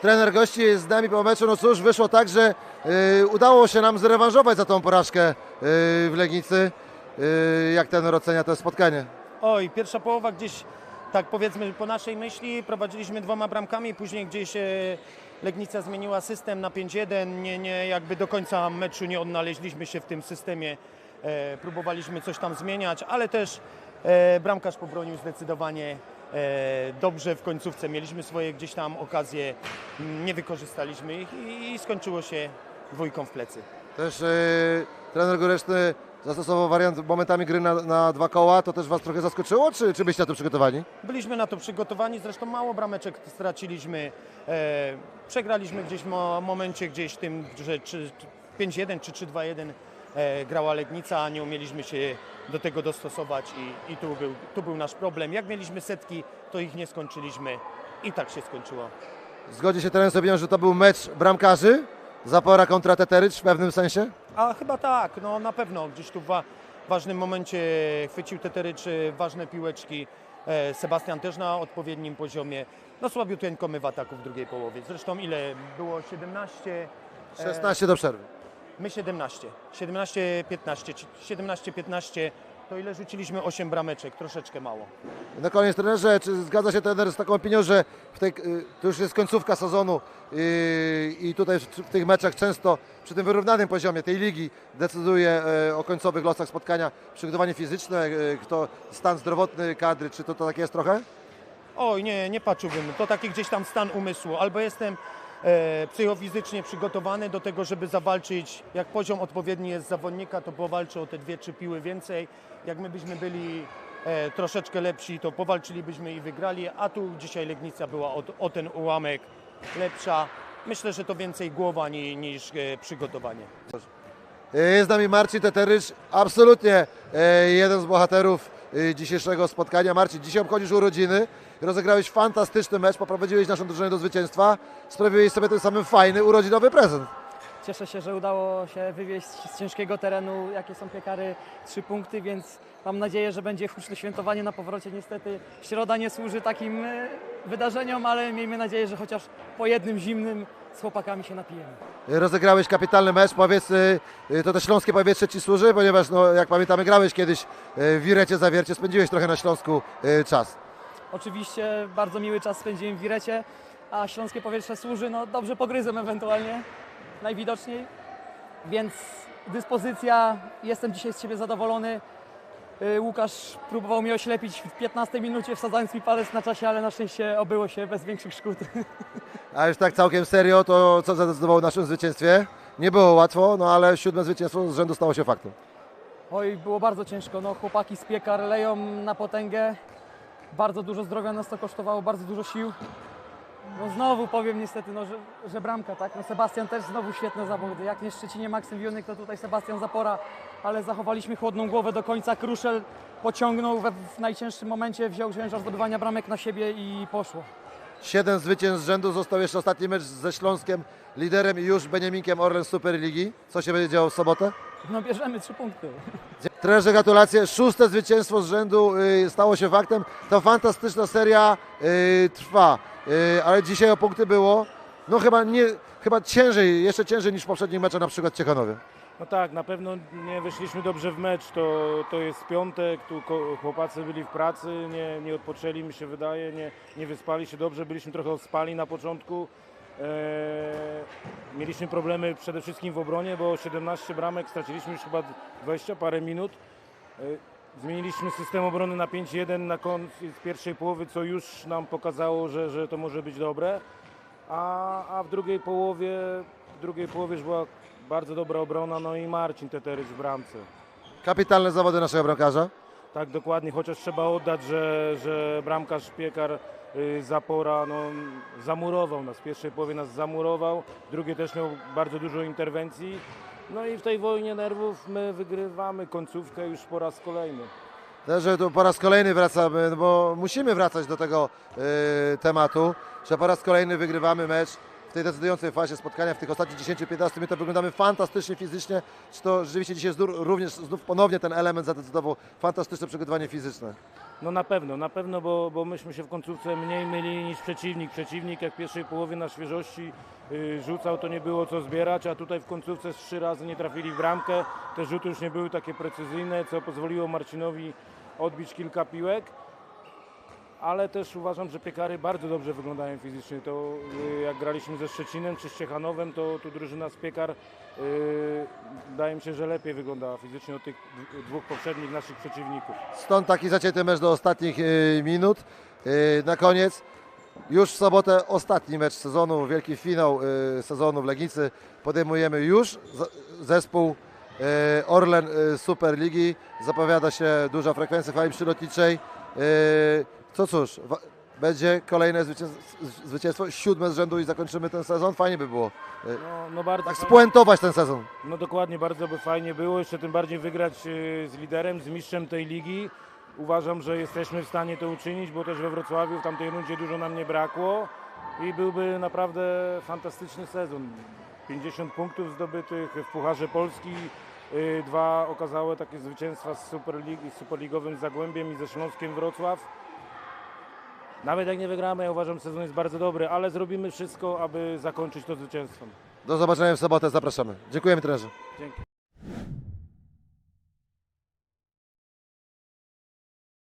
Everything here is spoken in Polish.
trener gości jest z nami po meczu. No cóż, wyszło tak, że y, udało się nam zrewanżować za tą porażkę y, w Legnicy. Y, jak ten ocenia to spotkanie? Oj, pierwsza połowa gdzieś, tak powiedzmy po naszej myśli, prowadziliśmy dwoma bramkami, później gdzieś e, Legnica zmieniła system na 5-1, nie, nie, jakby do końca meczu nie odnaleźliśmy się w tym systemie, e, próbowaliśmy coś tam zmieniać, ale też e, bramkarz pobronił zdecydowanie dobrze w końcówce, mieliśmy swoje gdzieś tam okazje, m, nie wykorzystaliśmy ich i, skończyło się dwójką w plecy. Też y, trener Góreczny zastosował wariant momentami gry na, na dwa koła. To też Was trochę zaskoczyło, czy, czy byście na to przygotowani? Byliśmy na to przygotowani, zresztą mało brameczek straciliśmy. E, przegraliśmy gdzieś w mo- momencie gdzieś tym, że czy- 5-1 czy 3-2-1 e, grała Legnica, a nie umieliśmy się do tego dostosować i, i tu, był, tu był nasz problem. Jak mieliśmy setki, to ich nie skończyliśmy i tak się skończyło. Zgodzi się trener sobie, że to był mecz bramkarzy? Zapora kontra Teterycz w pewnym sensie? A chyba tak, no na pewno gdzieś tu w wa- ważnym momencie chwycił Teteryczy, ważne piłeczki. E, Sebastian też na odpowiednim poziomie. No słabiuteńko my w ataku w drugiej połowie. Zresztą ile było? 17? e, 16 do przerwy. My 17. 17-15. Ci- 17-15 to ile rzuciliśmy 8 brameczek, troszeczkę mało. Na koniec trenerze, czy zgadza się trener z taką opinią, że w tej, y, to już jest końcówka sezonu y, i tutaj w, tych meczach często przy tym wyrównanym poziomie tej ligi decyduje y, o końcowych losach spotkania przygotowanie fizyczne, kto stan zdrowotny kadry, czy to, to tak jest trochę? Oj, nie, nie patrzyłbym. To taki gdzieś tam stan umysłu. Albo jestem psychofizycznie przygotowany do tego, żeby zawalczyć. Jak poziom odpowiedni jest zawodnika, to powalczy o te dwie, trzy piły więcej. Jak my byśmy byli e, troszeczkę lepsi, to powalczylibyśmy i wygrali. A tu dzisiaj Legnica była o, o ten ułamek lepsza. Myślę, że to więcej głowa ni, niż e, przygotowanie. Jest z nami Marcin Teterycz, absolutnie jeden z bohaterów dzisiejszego spotkania. Marcin, dzisiaj obchodzisz urodziny, rozegrałeś fantastyczny mecz, poprowadziłeś naszą drużynę do zwycięstwa, sprawiłeś sobie tym samym fajny urodzinowy prezent. Cieszę się, że udało się wywieźć z ciężkiego terenu, jakie są piekary, trzy punkty, więc mam nadzieję, że będzie huczne świętowanie na powrocie. Niestety środa nie służy takim e, wydarzeniom, ale miejmy nadzieję, że chociaż po jednym zimnym z chłopakami się napijemy. Rozegrałeś kapitalny mecz, powiedz, y, y, to te śląskie powietrze Ci służy, ponieważ no, jak pamiętamy grałeś kiedyś y, w Wirecie Zawiercie, spędziłeś trochę na Śląsku czas. Oczywiście bardzo miły czas spędziłem w Wirecie, a śląskie powietrze służy, no dobrze pogryzem ewentualnie, najwidoczniej. Więc dyspozycja, jestem dzisiaj z siebie zadowolony. Y, Łukasz próbował mnie oślepić w 15 minucie, wsadzając mi palec na czasie, ale na szczęście obyło się bez większych szkód. A już tak całkiem serio, to co zadecydowało o naszym zwycięstwie? Nie było łatwo, no ale siódme zwycięstwo z rzędu stało się faktem. Oj, było bardzo ciężko. No, chłopaki z piekar leją na potęgę. Bardzo dużo zdrowia nas to kosztowało, bardzo dużo sił. No znowu powiem niestety, no, że, że bramka, tak? No Sebastian też znowu świetne zawody. Jak nie Szczecinie Maksym Wionek, to tutaj Sebastian Zapora, ale zachowaliśmy chłodną głowę do końca. Kruszel pociągnął we, w najcięższym momencie, wziął ciężar zdobywania bramek na siebie i poszło. Siedem zwycięstw z rzędu, został jeszcze ostatni mecz ze Śląskiem, liderem i już Beniaminkiem Orlen Superligi. Co się będzie działo w sobotę? No bierzemy trzy punkty. Trenerze, gratulacje. Szóste zwycięstwo z rzędu y, stało się faktem. Ta fantastyczna seria y, trwa, y, ale dzisiaj o punkty było, no chyba, nie, chyba ciężej, jeszcze ciężej niż w poprzednich meczach, na przykład Ciechanowie. No tak, na pewno nie wyszliśmy dobrze w mecz, to, to jest piątek, tu chłopacy byli w pracy, nie, nie odpoczęli mi się wydaje, nie, nie wyspali się dobrze, byliśmy trochę ospali na początku. Eee, mieliśmy problemy przede wszystkim w obronie, bo 17 bramek straciliśmy już chyba 20 parę minut. Eee, Zmieniliśmy system obrony na 5-1 na koniec pierwszej połowy, co już nam pokazało, że, że to może być dobre. A, a w drugiej połowie, w drugiej połowie już była bardzo dobra obrona, no i Marcin Teteryć w bramce. Kapitalne zawody naszego bramkarza. Tak dokładnie, chociaż trzeba oddać, że, że bramkarz Piekar y, Zapora no, zamurował nas. W pierwszej połowie nas zamurował, w drugiej też miał bardzo dużo interwencji. No i w tej wojnie nerwów my wygrywamy końcówkę już po raz kolejny. Że tu po raz kolejny wracamy, no bo musimy wracać do tego y, tematu, że po raz kolejny wygrywamy mecz tej decydującej fazie spotkania, w tych ostatnich 10-15 minutach wyglądamy fantastycznie fizycznie. Czy to rzeczywiście dzisiaj również znów ponownie ten element zadecydował fantastyczne przygotowanie fizyczne? No na pewno, na pewno, bo, bo myśmy się w końcówce mniej myli niż przeciwnik. Przeciwnik jak w pierwszej połowie na świeżości y, rzucał, to nie było co zbierać, a tutaj w końcówce z trzy razy nie trafili w bramkę. Te rzuty już nie były takie precyzyjne, co pozwoliło Marcinowi odbić kilka piłek. Ale też uważam, że piekary bardzo dobrze wyglądają fizycznie. To y, jak graliśmy ze Szczecinem czy z Ciechanowem, to tu drużyna z piekar y, wydaje mi się, że lepiej wyglądała fizycznie od tych dwóch poprzednich naszych przeciwników. Stąd taki zacięty mecz do ostatnich y, minut. Na koniec już w sobotę ostatni mecz sezonu, wielki finał sezonu w Legnicy. Podejmujemy już zespół Orlen Superligi. Zapowiada się duża frekwencja fali przylotniczej. Co cóż, będzie kolejne zwycięstwo, siódme z rzędu i zakończymy ten sezon. Fajnie by było No, no bardzo tak spuentować ten sezon. No dokładnie, bardzo by fajnie było, jeszcze tym bardziej wygrać e, z liderem, z mistrzem tej ligi. Uważam, że jesteśmy w stanie to uczynić, bo też we Wrocławiu w tamtej rundzie dużo nam nie brakło i byłby naprawdę fantastyczny sezon. 50 punktów zdobytych w Pucharze Polski, e, dwa okazałe takie zwycięstwa z Superligi, z Superligowym Zagłębiem i ze Śląskiem Wrocław. Nawet jak nie wygramy, ja uważam, że sezon jest bardzo dobry, ale zrobimy wszystko, aby zakończyć to zwycięstwem. Do zobaczenia w sobotę, zapraszamy. Dziękujemy trenerze. Dzięki.